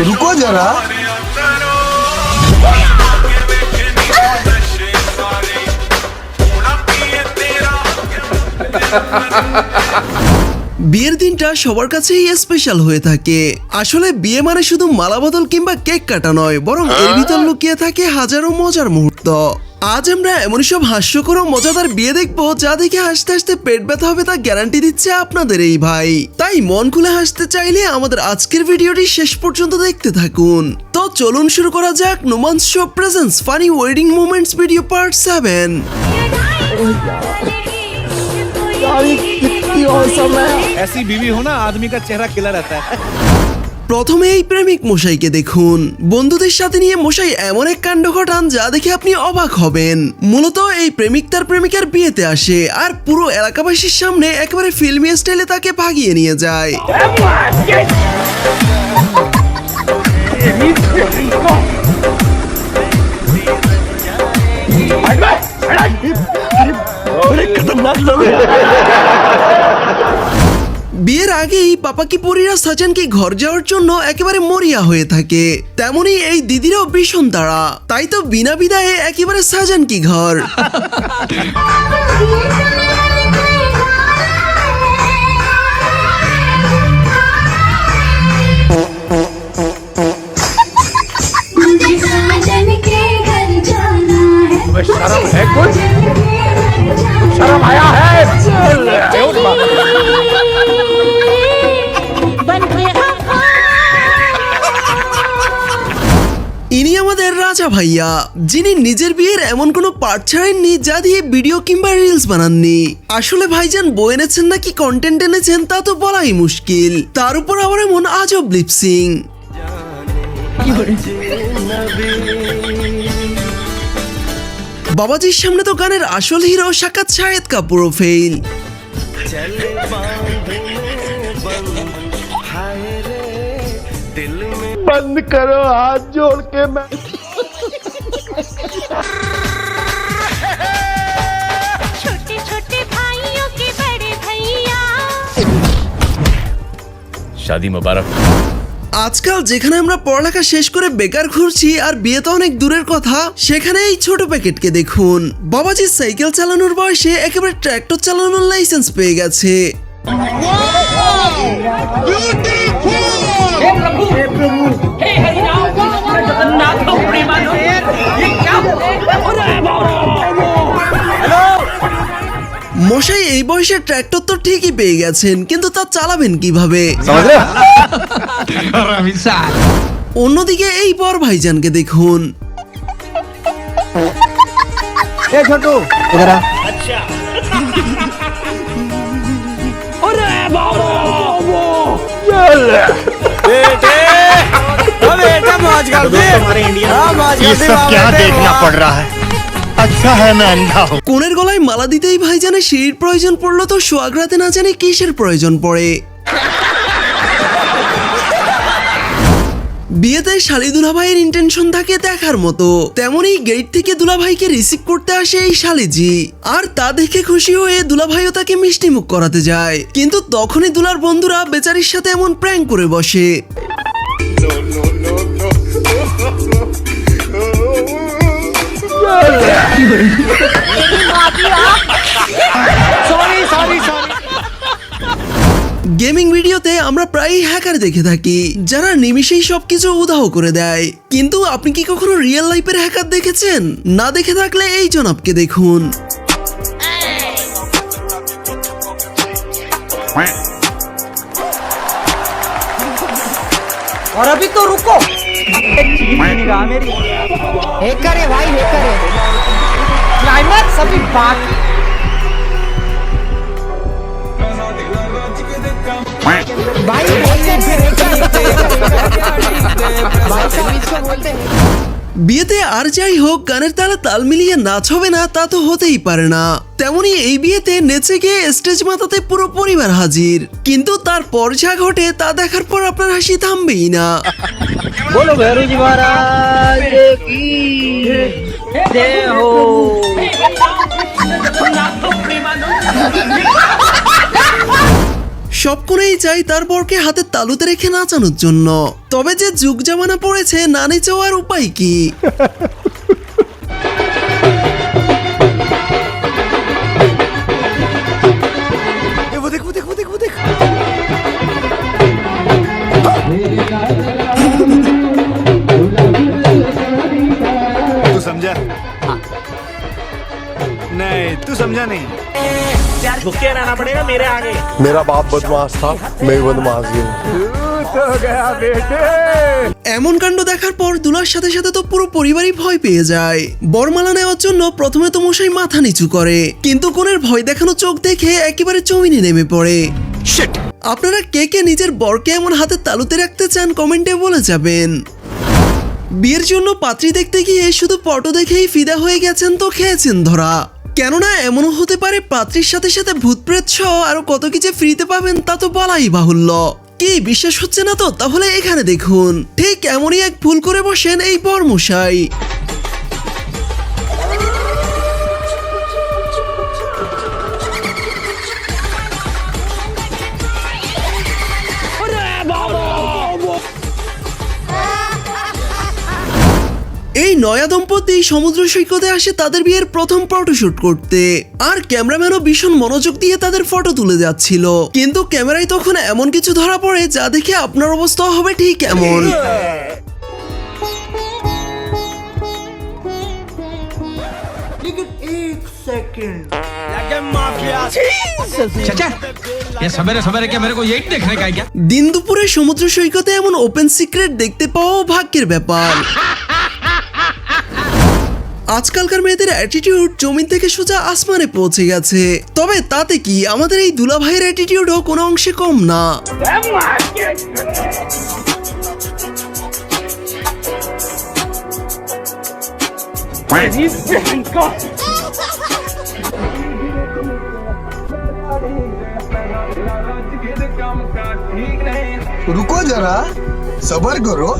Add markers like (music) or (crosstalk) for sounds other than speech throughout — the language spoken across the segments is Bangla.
रुको जरा বিয়ের দিনটা সবার কাছেই স্পেশাল হয়ে থাকে আসলে বিয়ে মানে শুধু মালা বদল কিংবা কেক কাটা নয় বরং এর ভিতর লুকিয়ে থাকে হাজারো মজার মুহূর্ত আজ আমরা এমন সব হাস্যকর ও মজাদার বিয়ে দেখবো যা দেখে হাসতে হাসতে পেট ব্যথা হবে তা গ্যারান্টি দিচ্ছে আপনাদের এই ভাই তাই মন খুলে হাসতে চাইলে আমাদের আজকের ভিডিওটি শেষ পর্যন্ত দেখতে থাকুন তো চলুন শুরু করা যাক নোমান্স show presence funny wedding moments video part seven कितनी औसम है ऐसी बीवी हो ना आदमी का चेहरा खिला रहता है প্রথমে এই প্রেমিক মশাইকে দেখুন। বন্ধুদের সাথে নিয়ে মশাই এমন এক কাণ্ড ঘটান যা দেখে আপনি অবাক হবেন। মূলত এই প্রেমিক তার প্রেমিকার বিয়েতে আসে আর পুরো এলাকাবাসীর সামনে একেবারে ফিল্মি স্টাইলে তাকে ভাগিয়ে নিয়ে যায়। বিয়ের আগেই পাপাকি পরিরা সাজানকে ঘর যাওয়ার জন্য একেবারে মরিয়া হয়ে থাকে। তেমনি এই দিদিরাও ভীষণ তারা তাই তো বিনা বিদায়ে একেবারে সাজান কি ঘর Mas caramba, é. আচ্ছা ভাইয়া, যিনি নিজের বিয়ের এমন কোনো পার্ট ছাড়েননি যা দিয়ে ভিডিও কিংবা রিলস বানাননি? আসলে ভাইজান বই এনেছেন নাকি কন্টেন্ট এনেছেন তা তো বলাই মুশকিল। তার উপর আবার এমন আজব লিপসিং বাবাজির সামনে তো গানের আসল হিরো সাক্ষাৎ শাহেদ কাপুর ফেইল বন্ধ করো হাত জোড় কে छोटे छोटे भाइयों के बड़े भैया शादी मुबारक আজকাল যেখানে আমরা পড়ালেখা শেষ করে বেকার ঘুরছি আর বিয়ে তো অনেক দূরের কথা সেখানে এই ছোট প্যাকেটকে দেখুন বাবাজি সাইকেল চালানোর বয়সে একেবারে ট্র্যাক্টর চালানোর লাইসেন্স পেয়ে গেছে মশাই এই বয়সে ট্র্যাক্টর তো ঠিকই পেয়ে গেছেন কিন্তু তা চালাবেন কিভাবে অন্যদিকে এই বর ভাইজানকে দেখুন ए छोटू इधर आ ये सब क्या देखना पड़ रहा है আচ্ছা হ্যাঁ কোনের গলায় মালা দিতেই ভাইজানে সিঁড়ির প্রয়োজন পড়ল তো সোয়াগ্রাতে না জানে কিসের প্রয়োজন পড়ে বিয়েতে শালি দুলাভাইয়ের ইন্টেনশন থাকে দেখার মতো তেমনই গেট থেকে দুলাভাইকে রিসিভ করতে আসে এই শালিজি আর তা দেখে খুশি হয়ে দুলাভাইও তাকে মিষ্টি মুখ করাতে যায় কিন্তু তখনই দুলার বন্ধুরা বেচারির সাথে এমন প্র্যাঙ্ক করে বসে গেমিং ভিডিওতে আমরা প্রায়ই হ্যাকার দেখে থাকি যারা নিমিষেই সবকিছু উদাহ করে দেয় কিন্তু আপনি কি কখনো রিয়েল লাইফের হ্যাকার দেখেছেন না দেখে থাকলে এই জনাবকে দেখুন और अभी तो रुको निगाह मेरी हैकर है भाई हैकर है क्लाइमर सभी बाकी भाई भाई साहब इसको बोलते हैं। বিয়েতে আর যাই হোক গানের তারা তাল মিলিয়ে নাচ হবে না তা তো হতেই পারে না তেমনি এই বিয়েতে নেচে গিয়ে স্টেজ মাতাতে পুরো পরিবার হাজির কিন্তু তারপর যা ঘটে তা দেখার পর আপনার হাসি থামবেই না বলো হো हो সব কোণেই চাই তার বরকে হাতের তালুতে রেখে নাচানোর জন্য তবে যে যুগ জামানা পড়েছে না নেচেওয়ার উপায় কি तू समझा नहीं तू समझा नहीं मेरा बाप बदमाश था मैं भी बदमाश ही हूँ तो गया बेटे এমন কাণ্ড দেখার পর দুলার সাথে সাথে তো পুরো পরিবারই ভয় পেয়ে যায় বরমালা নেওয়ার জন্য প্রথমে তো মশাই মাথা নিচু করে কিন্তু কোনের ভয় দেখানো চোখ দেখে একেবারে চমিনে নেমে পড়ে আপনারা কে কে নিজের বরকে এমন হাতে তালুতে রাখতে চান কমেন্টে বলে যাবেন বিয়ের জন্য পাত্রী দেখতে গিয়ে শুধু পটো দেখেই ফিদা হয়ে গেছেন তো খেয়েছেন ধরা কেননা এমনও হতে পারে পাত্রীর সাথে সাথে ভূতপ্রেত সহ আরও কত কিছু ফ্রিতে পাবেন তা তো বলাই বাহুল্য। কি বিশ্বাস হচ্ছে না তো? তাহলে এখানে দেখুন। ঠিক এমনই এক ভুল করে বসেন এই বরমশাই। নয়া দম্পতি সমুদ্র সৈকতে আসে তাদের বিয়ের প্রথম ফটোশুট করতে। আর ক্যামেরাম্যানও ভীষণ মনোযোগ দিয়ে তাদের ফটো তুলে যাচ্ছিল। কিন্তু ক্যামেরায় তখন এমন কিছু ধরা পড়ে যা দেখে আপনার অবস্থা হবে ঠিক এমন। দিন দুপুরে সমুদ্র সৈকতে এমন ওপেন সিক্রেট দেখতে পাওয়াও ভাগ্যের ব্যাপার। আজকালকার মেয়েদের অ্যাটিটিউড জমিন থেকে সোজা আসমানে পৌঁছে গেছে তবে তাতে কি আমাদের এই দুলা ভাইয়ের অ্যাটিটিউডও কোনো অংশে কম না रुको जरा सबर करो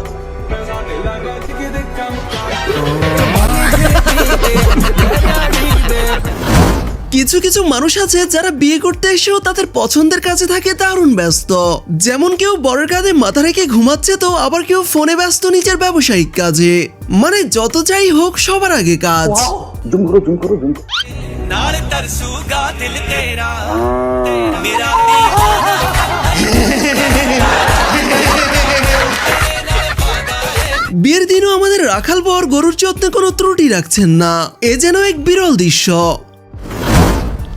কিছু কিছু মানুষ আছে যারা বিয়ে করতে এসেও তাদের পছন্দের কাছে থাকে দারুণ ব্যস্ত। যেমন কেউ বরের কাঁধে মাথা রেখে ঘুমাচ্ছে তো আবার কেউ ফোনে ব্যস্ত নিজের ব্যবসায়িক কাজে। মানে যত যাই হোক সবার আগে কাজ। (laughs) বিয়ের দিনও আমাদের রাখাল বর গরুর যত্নে কোনো ত্রুটি রাখছেন না। এ যেন এক বিরল দৃশ্য।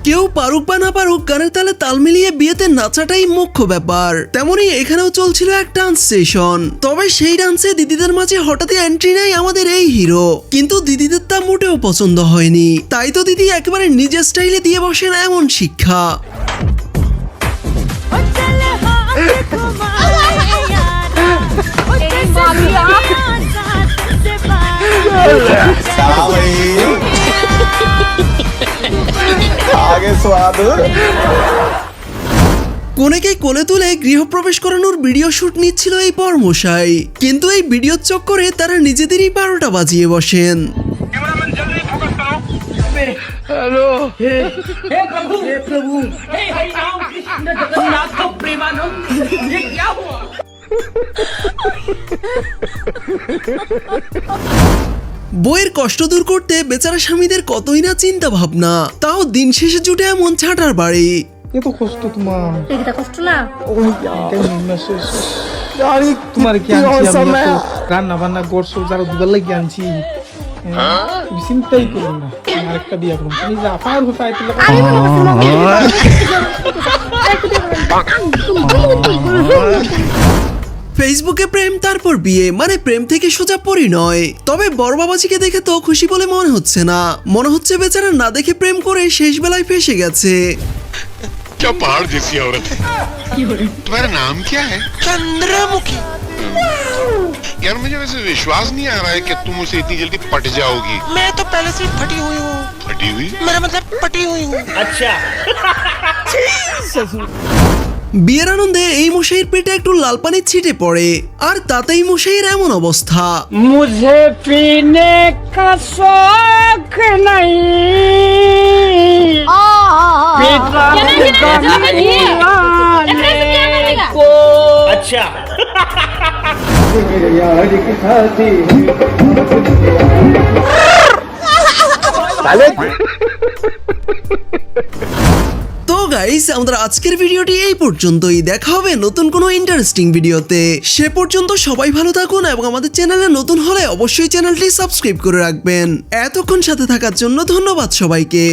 কেউ পারুক বা না পারুক গানের তালে তাল মিলিয়ে বিয়েতে নাচাটাই মুখ্য ব্যাপার। তেমনই এখানেও চলছিল এক ডান্স সেশন তবে সেই ডান্সে দিদিদের মাঝে হঠাৎই এন্ট্রি নেয় আমাদের এই হিরো কিন্তু দিদিদের তা মোটেও পছন্দ হয়নি। তাই তো দিদি একেবারে নিজের স্টাইলে দিয়ে বসেন এমন শিক্ষা। आगे स्वाद কোনেকে কোলে তুলে গৃহপ্রবেশ করানোর ভিডিও শুট নিচ্ছিল এই পরমশাই কিন্তু এই ভিডিওর চক্করে তারা নিজেদেরই বারোটা বাজিয়ে বসেন বইয়ের কষ্ট দূর করতে বেচারা স্বামীদের কতই না চিন্তা ভাবনা তাও দিন শেষে জুটে এমন ছাটার বাড়ি। এত কষ্ট তোমার। এটা কষ্ট না? তোমার কি আনছি রান্না বান্না করছ যারা দুবার লাগে আনছি। হ্যাঁ, চিন্তাই করো না। আরেকটা বিয়ে করুন। তুমি যা পার হতে আইতে ফেসবুকে প্রেম তারপর বিয়ে মানে প্রেম থেকে সোজা পরিণয় তবে বড় বাবাজিকে দেখে তো খুশি বলে মনে হচ্ছে না মনে হচ্ছে বেচারা না দেখে প্রেম করে শেষ বেলায় ফেসে গেছে क्या पहाड़ जैसी औरत है तुम्हारा नाम क्या है चंद्रमुखी यार मुझे वैसे विश्वास नहीं आ रहा है कि तुम उसे इतनी जल्दी पट जाओगी मैं तो पहले से ही फटी हुई हूँ फटी हुई मेरा मतलब पटी हुई हूँ বিয়ের আনন্দে এই মশাইয়ের পেটে একটু লাল পানি ছিটে পড়ে আর তাতেই মশাইয়ের এমন অবস্থা। মুঝে পিনে কা নাই। আচ্ছা গাইস আমাদের আজকের ভিডিওটি এই পর্যন্তই। দেখা হবে নতুন কোনো ইন্টারেস্টিং ভিডিওতে। সে পর্যন্ত সবাই ভালো থাকুন এবং আমাদের চ্যানেলে নতুন হলে অবশ্যই চ্যানেলটি সাবস্ক্রাইব করে রাখবেন। এতক্ষণ সাথে থাকার জন্য ধন্যবাদ সবাইকে।